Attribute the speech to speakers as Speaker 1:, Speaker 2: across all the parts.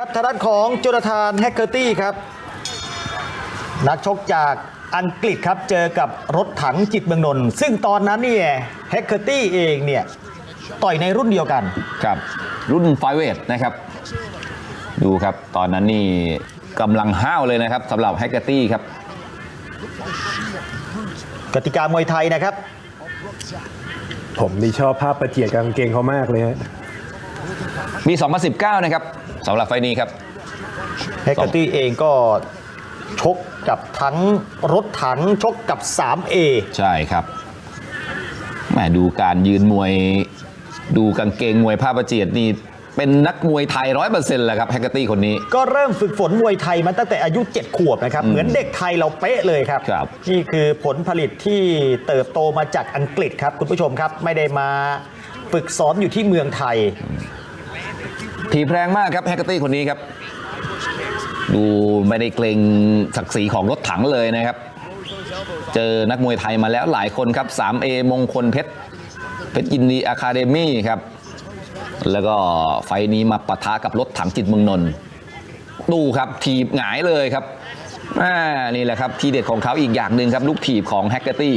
Speaker 1: ครับทางด้านของโจนาธานแฮกเกอร์ตี้ครับนักชกจากอังกฤษครับเจอกับรถถังจิตเมืองนนท์ซึ่งตอนนั้นเนี่ยแฮกเกอร์ตี้เองเนี่ยต่อยในรุ่นเดียวกัน
Speaker 2: ครับ รุ่นไฟเวทนะครับ ดูครับตอนนั้นนี่กำลังห้าวเลยนะครับสำหรับแฮกเกอร์ตี้ครับ
Speaker 1: กติกามวยไทยนะครับ
Speaker 3: ผมนี่ชอบภาพประเจียดกบกางเกงเขามากเลยฮะ
Speaker 2: มี 2019 นะครับ สำหรับไฟล์นี้ครับ
Speaker 1: แฮกเกอร์ตี้เองก็ชกกับทั้งรถถังชกกับ 3A
Speaker 2: ใช่ครับแหมดูการยืนมวย ดูกางเกงมวยผ้าประเจียดนี่เป็นนักมวยไทยร้อยเปอร์เซ็นต์แหละครับแฮกเกอร์ตี้คนนี้
Speaker 1: ก็เริ่มฝึกฝนมวยไทยมาตั้งแต่อายุ 7 ขวบนะครับ เหมือนเด็กไทยเราเป๊ะเลยครับ
Speaker 2: ครับ
Speaker 1: นี่คือผลผลิตที่เติบโตมาจากอังกฤษครับ คุณผู้ชมครับ ไม่ได้มาฝึกซ้อมอยู่ที่เมืองไทย
Speaker 2: ถีบแรงมากครับแฮกเกอร์ตี้คนนี้ครับ ดูไม่ได้เกรงศักดิ์ศรีของรถถังเลยนะครับ เจอนักมวยไทยมาแล้วหลายคนครับ 3A มงคลเพชรเพชรยินดีอะคาเดมี่ครับ แล้วก็ไฟนี้มาปะทะกับรถถังจิตเมืองนนท์ดูครับถีบหงายเลยครับนี่แหละครับทีเด็ดของเขาอีกอย่างหนึ่งครับ ลูกถีบของแฮกเกอร์ตี้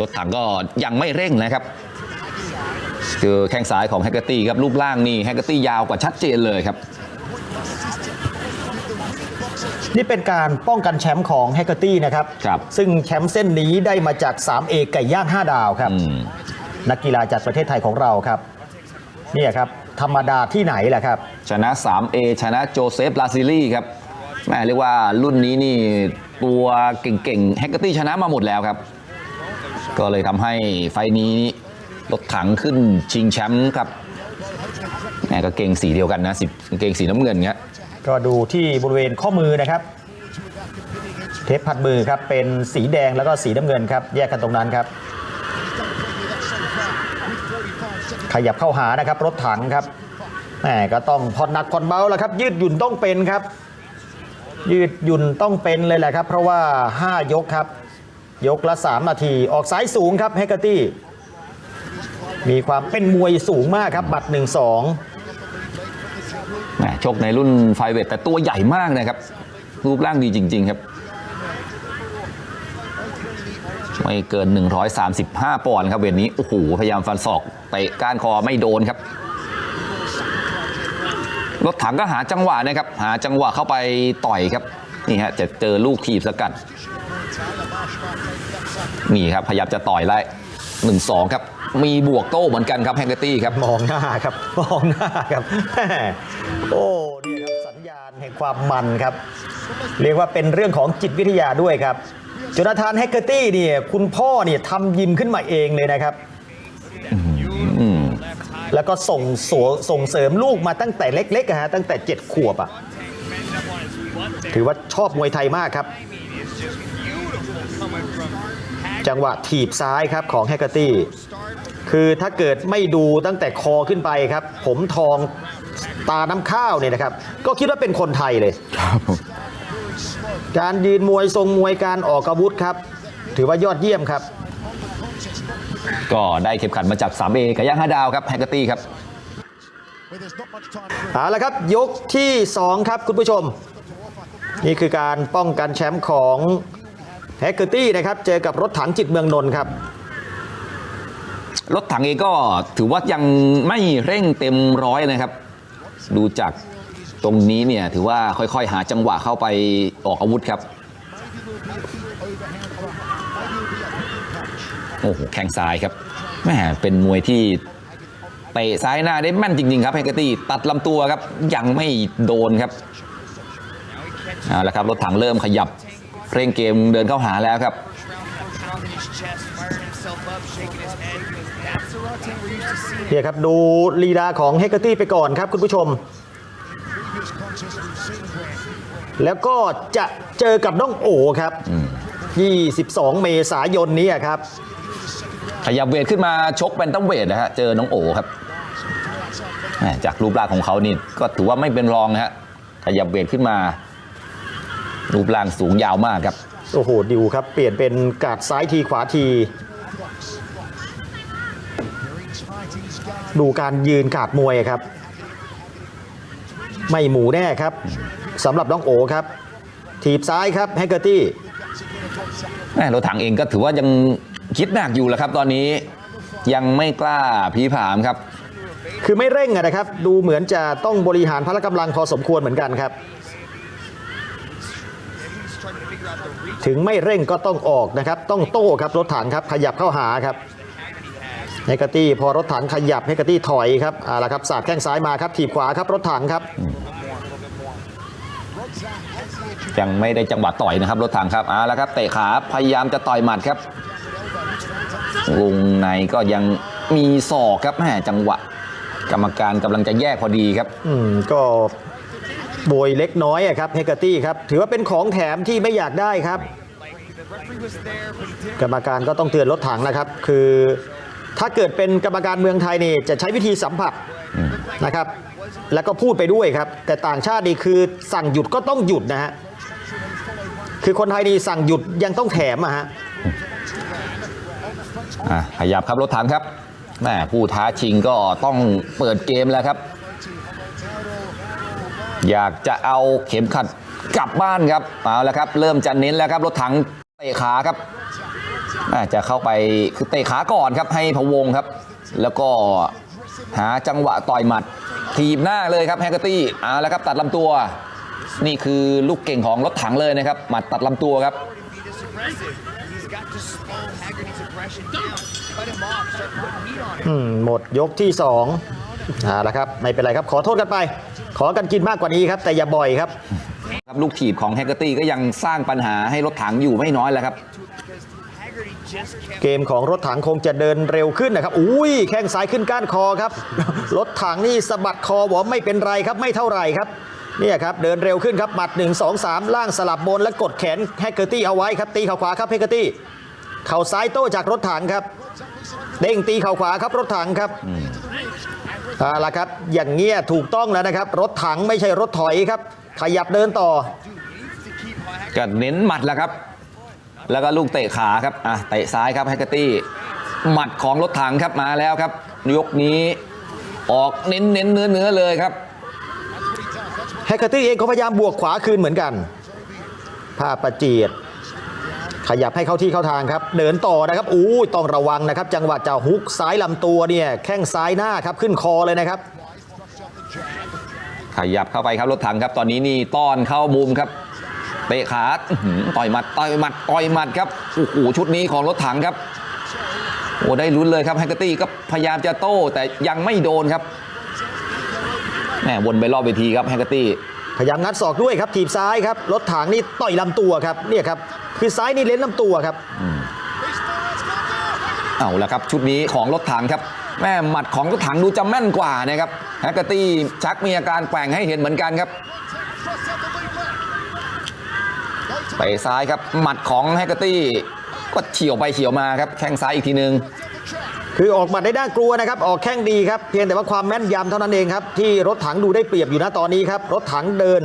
Speaker 2: รถถังก็ยังไม่เร่งนะครับคือแข้งซ้ายของแฮกเกอร์ตี้ครับรูปร่างนี่แฮกเกอร์ตี้ยาวกว่าชัดเจนเลยครับ
Speaker 1: นี่เป็นการป้องกันแชมป์ของแฮกเกอร์ตี้นะครับ
Speaker 2: ครับ
Speaker 1: ซึ่งแชมป์เส้นนี้ได้มาจาก 3A ไก่ย่าง 5 ดาวครับ
Speaker 2: อืม
Speaker 1: นักกีฬาจากประเทศไทยของเราครับเนี่ยครับ ธรรมดาที่ไหนล่ะครับ
Speaker 2: ชนะ 3A ชนะโจเซฟลาซิลี่ครับแม่เรียกว่ารุ่นนี้นี่ตัวเก่งๆแฮกเกอร์ตี้ชนะมาหมดแล้วครับ ก็เลยทำให้ไฟนี้รถถังขึ้นชิงแชมป์ครับแม่ก็เก่งสีเดียวกันนะสิเก่งสีน้ำเงินเงี้ย
Speaker 1: ก็ดูที่บริเวณข้อมือนะครับ เทปพัดมือครับเป็นสีแดงแล้วก็สีน้ำเงินครับ แยกกันตรงนั้นครับ ขยับเข้าหานะครับรถถังครับแหมก็ต้องผ่อนหนักผ่อนเบาแล้วครับ ยืดหยุ่นต้องเป็นครับ ยืดหยุ่นต้องเป็นเลยแหละครับ เพราะว่า 5 ยกครับ ยกละ 3 นาที ออกซ้ายสูงครับแฮกเกอร์ตี้ มีความเป็นมวยสูงมากครับ บัตร 1-2
Speaker 2: แหมชกในรุ่นไฟเวทแต่ตัวใหญ่มากนะครับ รูปร่างดีจริง ๆ ครับไม่เกิน 135 ปอนด์ครับเวทนี้ โอ้โห พยายามฟันศอกเตะก้านคอไม่โดนครับ รถถังก็หาจังหวะนะครับ หาจังหวะเข้าไปต่อยครับ นี่ฮะจะเจอลูกทีบสกัด นี่ครับพยายามจะต่อยไล่หนึ่งสองครับ มีบวกโต้เหมือนกันครับแฮงเกอร์ตี้ครับ
Speaker 1: มองหน้าครับ มองหน้าครับแม่โอ้นี่ครับสัญญาณแห่งความมันครับ เรียกว่าเป็นเรื่องของจิตวิทยาด้วยครับโจนาธานแฮกเกอร์ตี้เนี่ยคุณพ่อเนี่ยทำยิมขึ้นมาเองเลยนะครับ
Speaker 2: อืม
Speaker 1: แล้วก็ส่งสวส่งเสริมลูกมาตั้งแต่เล็กๆอะฮะตั้งแต่ 7 ขวบอะถือว่าชอบมวยไทยมากครับ จังหวะถีบซ้ายครับของแฮกเกอร์ตี้ คือถ้าเกิดไม่ดูตั้งแต่คอขึ้นไปครับ ผมทองตาน้ำข้าวเนี่ยนะครับ ก็คิดว่าเป็นคนไทยเลยการยืนมวยทรงมวยการออกอาวุธครับ ถือว่ายอดเยี่ยมครับ
Speaker 2: ก็ได้เข็มขัดมาจาก 3A กับย่าง5ดาวครับแฮกเกอร์ตี้ครับ
Speaker 1: เอาละครับยกที่ 2 ครับคุณผู้ชม นี่คือการป้องกันแชมป์ของ แฮกเกอร์ตี้นะครับเจอกับรถถังจิตเมืองนนท์ครับ
Speaker 2: รถถังเองก็ถือว่ายังไม่เร่งเต็มร้อยนะครับ ดูจากตรงนี้เนี่ยถือว่าค่อยๆ หาจังหวะเข้าไปออกอาวุธครับโอ้โหแข้งซ้ายครับแม่เป็นมวยที่เตะซ้ายหน้าได้แม่นจริง ๆ ครับแฮกเกอร์ตี้ตัดลำตัวครับยังไม่โดนครับเอาละครับรถถังเริ่มขยับ เร่งเกมเดินเข้าหาแล้วครับ
Speaker 4: pounding his chest, firing himself up, shaking his head. He goes, That's the Rotten we're used to seeing.
Speaker 1: เนี่ยครับดูลีลาของแฮกเกอร์ตี้ไปก่อนครับคุณผู้ชม แล้วก็จะเจอกับน้องโอครับ 22 เมษายนนี้ครับ
Speaker 2: ขยับเวทขึ้นมาชกเป็นต้องเวทนะฮะ เจอน้องโอครับแหม่จากรูปร่างของเขานี่ก็ถือว่าไม่เป็นรองนะฮะ ขยับเวทขึ้นมา รูปร่างสูงยาวมากครับ
Speaker 1: โอ้โหดิวครับ เปลี่ยนเป็นกาดซ้ายทีขวาที ดูการยืนกาดมวยครับ ไม่หมูแน่ครับสำหรับน้องโอครับถีบซ้ายครับแฮกเกอร์ตี้
Speaker 2: แม่รถถังเองก็ถือว่ายังคิดหนักอยู่แหละครับ ตอนนี้ยังไม่กล้าพีผามครับ
Speaker 1: คือไม่เร่งอะนะครับ ดูเหมือนจะต้องบริหารพละกำลังพอสมควรเหมือนกันครับ ถึงไม่เร่งก็ต้องออกนะครับ ต้องโต้ครับรถถังครับขยับเข้าหาครับเฮกเกอร์ตี้พอรถถังขยับเฮกเกอร์ตี้ถอยครับเอาละครับสาดแข้งซ้ายมาครับถีบขวาครับรถถังครับ
Speaker 2: ยังไม่ได้จังหวะต่อยนะครับรถถังครับเอาละครับเตะขาพยายามจะต่อยหมัดครับวงในก็ยังมีศอกครับแม่จังหวะ กรรมการกำลังจะแยกพอดีครับ
Speaker 1: อืมก็ โบยเล็กน้อยอะครับเฮกเกอร์ตี้ครับ ถือว่าเป็นของแถมที่ไม่อยากได้ครับ กรรมการก็ต้องเตือนรถถังนะครับ คือถ้าเกิดเป็นกรรมการเมืองไทยนี่จะใช้วิธีสัมผัสนะครับ แล้วก็พูดไปด้วยครับ แต่ต่างชาตินี่คือสั่งหยุดก็ต้องหยุดนะฮะคือคนไทยนี่สั่งหยุดยังต้องแถมอะฮะ
Speaker 2: อะขยับครับรถถังครับแม่ผู้ท้าชิงก็ต้องเปิดเกมแล้วครับ อยากจะเอาเข็มขัดกลับบ้านครับเอาแล้วครับ เริ่มจะเน้นแล้วครับรถถังเตะขาครับอาจะเข้าไปคือเตะขาก่อนครับให้พะวงครับ แล้วก็หาจังหวะต่อยหมัด ทีบหน้าเลยครับแฮกเกอร์ตี้เอาแล้วครับตัดลำตัว นี่คือลูกเก่งของรถถังเลยนะครับหมัดตัดลำตัวครับ
Speaker 1: หมดยกที่สองเอาละครับไม่เป็นไรครับขอโทษกันไป ขอกันกินมากกว่านี้ครับ แต่อย่าบ่อยครับ
Speaker 2: ครับลูกถีบของแฮกเกอร์ตี้ก็ยังสร้างปัญหาให้รถถังอยู่ไม่น้อยแล้วครับ
Speaker 4: Haggerty just kept
Speaker 1: เกมของรถถังคงจะเดินเร็วขึ้นนะครับ อุ้ยแข้งซ้ายขึ้นก้านคอครับ รถถังนี่สะบัดคอบอกว่าไม่เป็นไรครับ ไม่เท่าไหร่ครับเนี่ยครับเดินเร็วขึ้นครับหมัด 1 2 3 ล่างสลับบนและกดแขนแฮกเกอร์ตี้เอาไว้ครับตีเข่าขวาครับแฮกเกอร์ตี้เข่าซ้ายโต้จากรถถังครับ เด้งตีเข่าขวาครับรถถังครับ เอาละครับ อย่างเงี้ยถูกต้องแล้วนะครับ รถถังไม่ใช่รถถอยครับ ขยับเดินต่อ
Speaker 2: ก็เน้นหมัดแล้วครับ แล้วก็ลูกเตะขาครับอะเตะซ้ายครับแฮกเกอร์ตี้หมัดของรถถังครับมาแล้วครับ ยกนี้ออกเน้นเน้นเนื้อเนื้อเลยครับ
Speaker 1: แฮกเกอร์ตี้เองก็พยายามบวกขวาคืนเหมือนกันภาพประเจียด ขยับให้เข้าที่เข้าทางครับ เดินต่อนะครับอู้ยต้องระวังนะครับ จังหวะจะฮุกซ้ายลำตัวเนี่ยแข้งซ้ายหน้าครับขึ้นคอเลยนะครับ
Speaker 2: ขยับเข้าไปครับรถถังครับ ตอนนี้นี่ต้อนเข้ามุมครับเตะขาอื้อหือต่อยหมัดต่อยหมัดต่อยหมัดครับโอ้โหชุดนี้ของรถถังครับโอ้ได้ลุ้นเลยครับแฮกเกอร์ตี้ก็พยายามจะโต้แต่ยังไม่โดนครับแหมวนไปรอบเวทีครับแฮกเกอร์ตี้
Speaker 1: พยายามงัดศอกด้วยครับถีบซ้ายครับรถถังนี่ต่อยลำตัวครับเนี่ยครับ คือซ้ายนี่เล่นลำตัวครับ
Speaker 2: เอาละครับ ชุดนี้ของรถถังครับ แม่หมัดของรถถังดูจะแม่นกว่านะครับแฮกเกอร์ตี้ชักมีอาการแกว่งให้เห็นเหมือนกันครับไปซ้ายครับ หมัดของแฮกเกอร์ตี้ก็เฉียวไปเฉียวมาครับแข้งซ้ายอีกทีนึง
Speaker 1: คือออกหมัดได้น่ากลัวนะครับ ออกแข้งดีครับ เพียงแต่ว่าความแม่นยำเท่านั้นเองครับ ที่รถถังดูได้เปรียบอยู่นะตอนนี้ครับ รถถังเดิน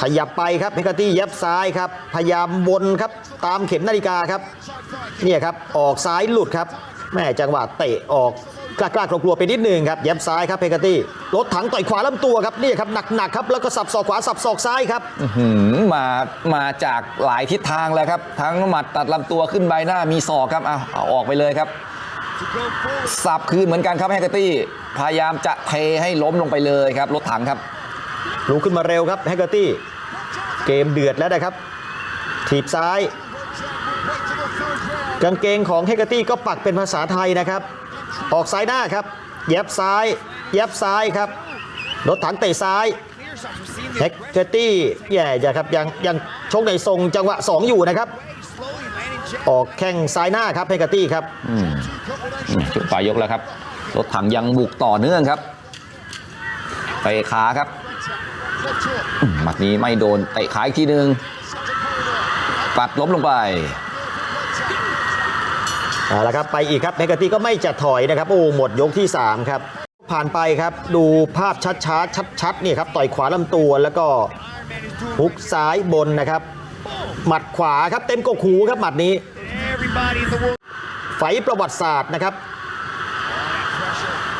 Speaker 1: ขยับไปครับเฮกเกตี้ย็บซ้ายครับ พยายามวนครับ ตามเข็มนาฬิกาครับ เนี่ยครับ ออกซ้ายหลุดครับแม่จังหวะเตะออกกล้ากล้ากลัวๆไปนิดนึงครับย็บซ้ายครับเฮกเกตี้รถถังต่อยขวาลำตัวครับนี่ครับหนักๆครับแล้วก็สับศอกขวาสับศอกซ้ายครับ
Speaker 2: มามาจากหลายทิศทางแล้วครับ ทั้งหมัดตัดลำตัวขึ้นใบหน้ามีศอกครับเอาเอาออกไปเลยครับสับคืนเหมือนกันครับแฮกเกอร์ตี้พยายามจะเทให้ล้มลงไปเลยครับรถถังครับ
Speaker 1: ลุกขึ้นมาเร็วครับแฮกเกอร์ตี้เกมเดือดแล้วนะครับถีบซ้าย กางเกงของแฮกเกอร์ตี้ก็ปักเป็นภาษาไทยนะครับ ออกซ้ายหน้าครับเย็บซ้ายเย็บซ้ายครับรถถังเตะซ้ายแฮกเกอร์ตี้แย่จะครับยังยังชกในทรงจังหวะ 2 อยู่นะครับ ออกแข้งซ้ายหน้าครับแฮกเกอร์ตี้ครับ
Speaker 2: อืมจุดปลายยกแล้วครับรถถังยังบุกต่อเนื่องครับเตะขาครับ หมัดนี้ไม่โดนเตะขาอีกทีหนึ่งปัดล้มลงไป
Speaker 1: เอาละครับไปอีกครับแฮกเกอร์ตี้ก็ไม่จะถอยนะครับโอ้หมดยกที่ 3 ครับ ผ่านไปครับดูภาพชัดๆชัดๆนี่ครับต่อยขวาลำตัวแล้วก็ฮุกซ้ายบนนะครับ หมัดขวาครับเต็มกกหูครับหมัดนี้ไฟประวัติศาสตร์นะครับ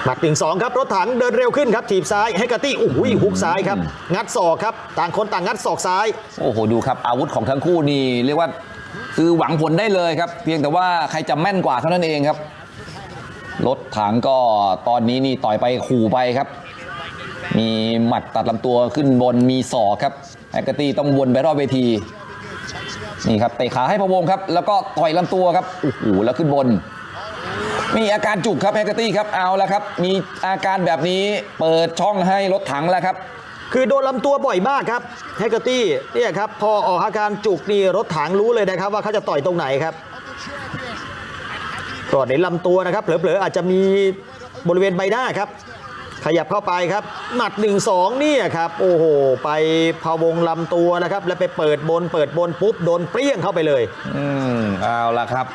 Speaker 1: หมัดหนึ่งสองครับรถถังเดินเร็วขึ้นครับถีบซ้ายให้กาตี้โอ้โหฮุกซ้ายครับงัดศอกครับต่างคนต่างงัดศอกซ้าย
Speaker 2: โอ้โหดูครับอาวุธของทั้งคู่นี่เรียกว่าคือหวังผลได้เลยครับ เพียงแต่ว่าใครจะแม่นกว่าเท่านั้นเองครับรถถังก็ตอนนี้นี่ต่อยไปขู่ไปครับ มีหมัดตัดลำตัวขึ้นบนมีศอกครับแฮกเกอร์ตี้ต้องวนไปรอบเวทีนี่ครับเตะขาให้พะวงครับ แล้วก็ต่อยลำตัวครับโอ้โหแล้วขึ้นบน มีอาการจุกครับแฮกเกอร์ตี้ครับเอาแล้วครับ มีอาการแบบนี้เปิดช่องให้รถถังแล้วครับ
Speaker 1: คือโดนลำตัวบ่อยมากครับแฮกเกอร์ตี้เนี่ยครับพอออกอาการจุกนี่รถถังรู้เลยนะครับ ว่าเขาจะต่อยตรงไหนครับก็ในลำตัวนะครับเผลอๆอาจจะมีบริเวณใบหน้าครับ ขยับเข้าไปครับหมัด 1 2เนี่ยครับ โอ้โห ไปพะวงลำตัวนะครับ แล้วไปเปิดบนเปิดบนปุ๊บโดนเปรี้ยงเข้าไปเลย
Speaker 2: อืมเอาละครับ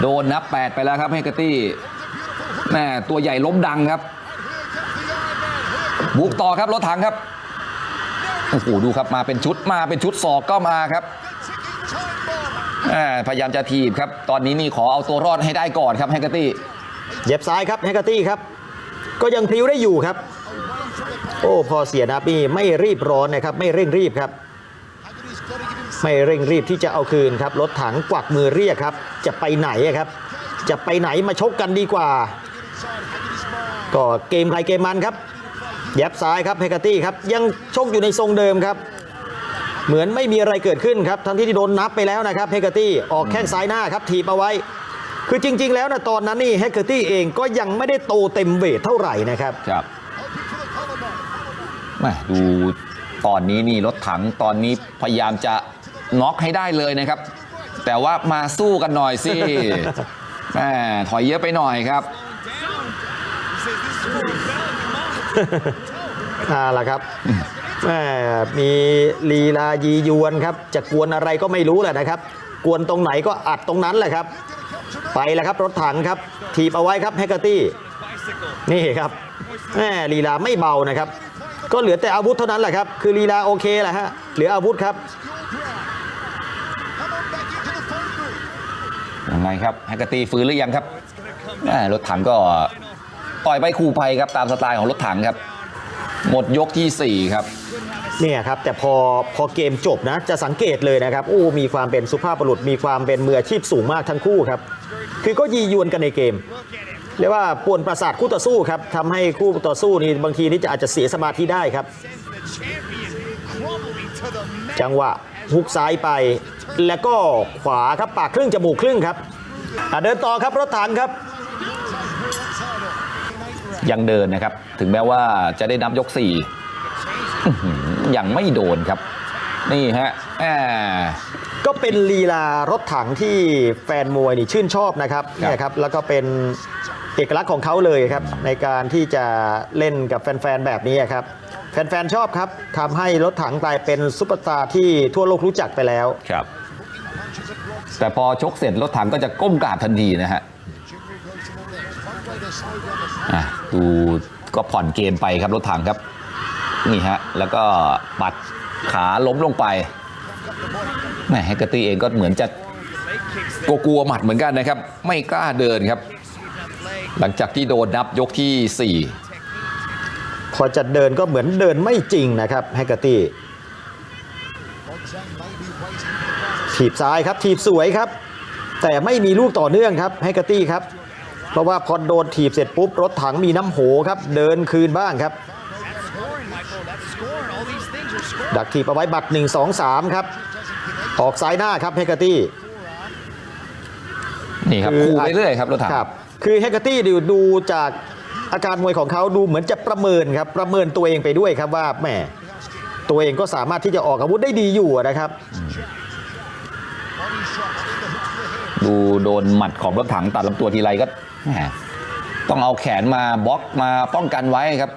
Speaker 2: โดนนับ 8 ไปแล้วครับเฮกเกอร์ตี้แม่ตัวใหญ่ล้มดังครับบุกต่อครับรถถังครับโอ้โหดูครับมาเป็นชุดมาเป็นชุดศอกก็มาครับพยายามจะทีบครับ ตอนนี้นี่ขอเอาตัวรอดให้ได้ก่อนครับเฮกเกอร์ตี้
Speaker 1: เย็บซ้ายครับแฮกเกอร์ตี้ครับ ก็ยังพลิ้วได้อยู่ครับ โอ้พอเสียนับนี่ไม่รีบร้อนนะครับ ไม่เร่งรีบครับ ไม่เร่งรีบที่จะเอาคืนครับรถถังกวักมือเรียกครับ จะไปไหนครับ จะไปไหนมาชกกันดีกว่า ก็เกมใครเกมมันครับแย็บซ้ายครับแฮกเกอร์ตี้ครับยังชกอยู่ในทรงเดิมครับ เหมือนไม่มีอะไรเกิดขึ้นครับทั้งที่โดนนับไปแล้วนะครับเฮกเกอร์ตี้ออกแข้งซ้ายหน้าครับถีบเอาไว้ คือจริง ๆ แล้วนะตอนนั้นนี่แฮกเกอร์ตี้เองก็ยังไม่ได้โตเต็มเวทเท่าไหร่นะครับ
Speaker 2: ครับม่ดูตอนนี้นี่รถถังตอนนี้พยายามจะ น็อกให้ได้เลยนะครับ แต่ว่ามาสู้กันหน่อยสิแม่ถอยเยอะไปหน่อยครับ
Speaker 1: อ่าล่ะครับแม่มีลีลายียวนครับ จะกวนอะไรก็ไม่รู้แหละนะครับ กวนตรงไหนก็อัดตรงนั้นแหละครับ ไปแล้วครับรถถังครับ ถีบเอาไว้ครับแฮกเกอร์ตี้นี่ครับแม่ลีลาไม่เบานะครับ ก็เหลือแต่อาวุธเท่านั้นแหละครับ คือลีลาโอเคแหละฮะเหลืออาวุธครับ
Speaker 2: ยังไงครับแฮกเกอร์ตี้ฟื้นหรือยังครับแม่รถถังก็ต่อยไปคู่ไปครับตามสไตล์ของรถถังครับ หมดยกทีสี่ 4 ครับ
Speaker 1: เนี่ยครับแต่พอพอเกมจบนะ จะสังเกตเลยนะครับโอ้มีความเป็นสุภาพบุรุษมีความเป็นมืออาชีพสูงมากทั้งคู่ครับ คือก็ยียวนกันในเกมเรียกว่าป่วนประสาทคู่ต่อสู้ครับทำให้คู่ต่อสู้นี่บางทีนี่จะอาจจะเสียสมาธิได้ครับ จังหวะ ฮุกซ้ายไป แล้วก็ขวาครับปากครึ่งจมูกครึ่งครับอะเดินต่อครับรถถังครับ
Speaker 2: ยังเดินนะครับ ถึงแม้ว่าจะได้นับยก4อื้อหือยังไม่โดนครับ นี่ฮะแหม
Speaker 1: ก็เป็นลีลารถถังที่แฟนมวยนี่ชื่นชอบนะครับ
Speaker 2: ครับ
Speaker 1: เนี่ยครับ แล้วก็เป็นเอกลักษณ์ของเขาเลยครับ ในการที่จะเล่นกับแฟน ๆ แบบนี้ครับ แฟนๆชอบครับทำให้รถถังกลายเป็นซุปเปอร์สตาร์ที่ทั่วโลกรู้จักไปแล้ว
Speaker 2: ครับ แต่พอชกเสร็จรถถังก็จะก้มกราบทันทีนะฮะอะดูก็ผ่อนเกมไปครับรถถังครับ นี่ฮะ แล้วก็ปัดขาล้มลงไปแหมแฮกเกอร์ตี้เองก็เหมือนจะกลัวๆหมัดเหมือนกันนะครับ ไม่กล้าเดินครับ หลังจากที่โดนนับยกทีสี่
Speaker 1: พอจะเดินก็เหมือนเดินไม่จริงนะครับแฮกเกอร์ตี้ถีบซ้ายครับถีบสวยครับ แต่ไม่มีลูกต่อเนื่องครับแฮกเกอร์ตี้ครับ เพราะว่าพอโดนถีบเสร็จปุ๊บ รถถังมีน้ำโหครับ เดินคืนบ้างครับ
Speaker 4: Scoring, Michael. That's scoring. All these things are scoring.
Speaker 1: ดักถีบเอาไว้บัตร 1 2 3 ครับ ออกซ้ายหน้าครับแฮกเกอร์ตี้
Speaker 2: นี่ครับคู่ไปเรื่อยครับรถถัง
Speaker 1: ครับคือแฮกเกอร์ตี้ดูดูจาก อาการมวยของเขาดูเหมือนจะประเมินครับประเมินตัวเองไปด้วยครับว่าแหมตัวเองก็สามารถที่จะออกอาวุธได้ดีอยู่นะครับ
Speaker 2: ดูโดนหมัดของรถถังตัดลำตัวทีไรก็แหมต้องเอาแขนมาบล็อกมาป้องกันไว้ครับ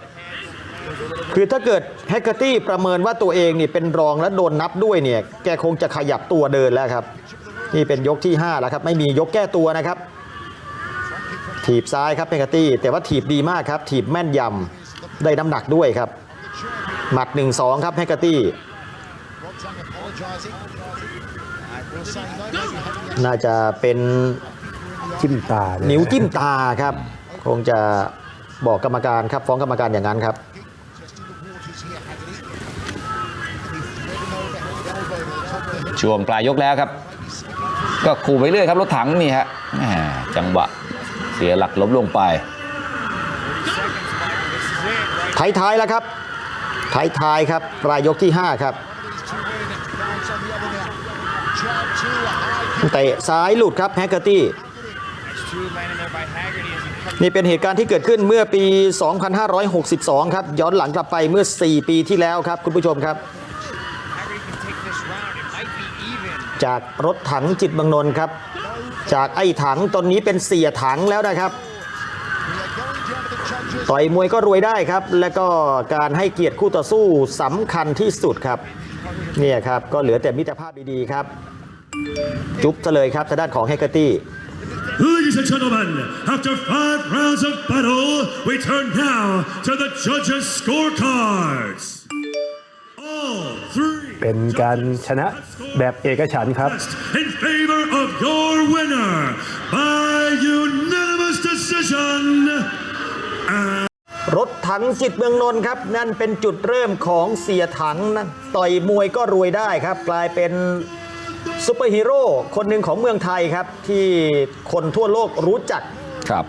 Speaker 1: คือถ้าเกิดแฮกเกอร์ตี้ประเมินว่าตัวเองนี่เป็นรองและโดนนับด้วยเนี่ย แกคงจะขยับตัวเดินแล้วครับ นี่เป็นยกที่ 5 แล้วครับ ไม่มียกแก้ตัวนะครับ ถีบซ้ายครับแฮกเกอร์ตี้แต่ว่าถีบดีมากครับ ถีบแม่นยำได้น้ำหนักด้วยครับ หมัด 1-2 ครับแฮกเกอร์ตี้น่าจะเป็น
Speaker 3: จิ้มตา
Speaker 1: นิ้วจิ้มตาครับ คงจะบอกกรรมการครับ ฟ้องกรรมการอย่างนั้นครับ
Speaker 2: ช่วงปลายยกแล้วครับ ก็ขู่ไปเรื่อยครับรถถังนี่ฮะจังหวะ สียหลักล้มลงไป
Speaker 1: ท้ายๆแล้วครับท้ายๆครับปลายยกที่ 5 ครับเตะซ้ายหลุดครับแฮกเกอร์ตี้นี่เป็นเหตุการณ์ที่เกิดขึ้นเมื่อปี 2562 ครับ ย้อนหลังกลับไปเมื่อ 4 ปีที่แล้วครับ คุณผู้ชมครับ จากรถถังจิตเมืองนนท์ครับ จากไอ้ถังตอนนี้เป็นเสียถังแล้วนะครับ ต่อยมวยก็รวยได้ครับ และก็การให้เกียรติคู่ต่อสู้สำคัญที่สุดครับเนี่ยครับก็เหลือแต่มิตรภาพดีๆครับ จุ๊บซะเลยครับทางด้านของแฮกเกอร์ตี้
Speaker 5: Ladies and gentlemen, after five rounds of battle, we turn now to the judges' scorecards. All three
Speaker 3: เป็นการชนะแบบเอกฉันท์ครับ
Speaker 5: in favor of your winner by unanimous decision.
Speaker 1: รถถังจิตเมืองนนท์ครับ นั่นเป็นจุดเริ่มของเสียถังนะต่อยมวยก็รวยได้ครับ กลายเป็นซูเปอร์ฮีโร่คนหนึ่งของเมืองไทยครับ ที่คนทั่วโลกรู้จัก
Speaker 2: ครับ